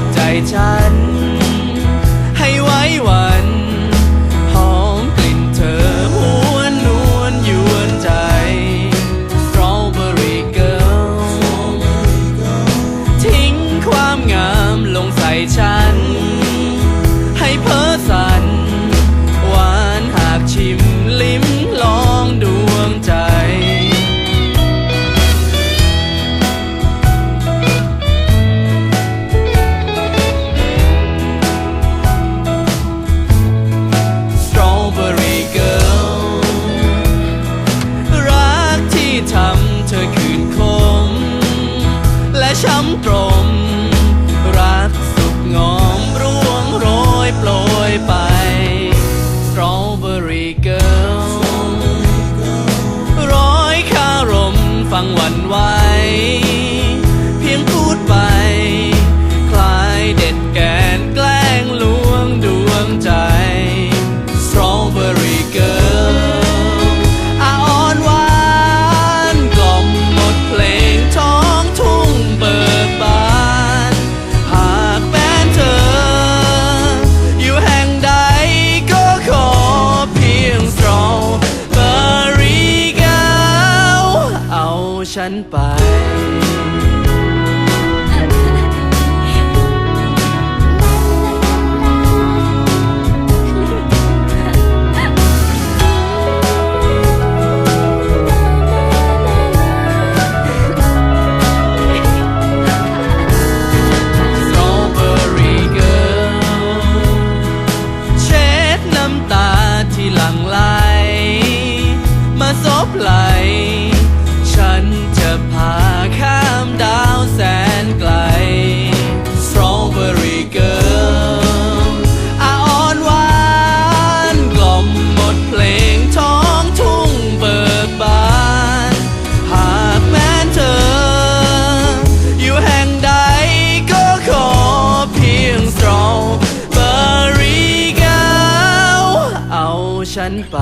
ดใจฉัน เธอคืนคม และช้ำตรง ฉันไป ฉันไป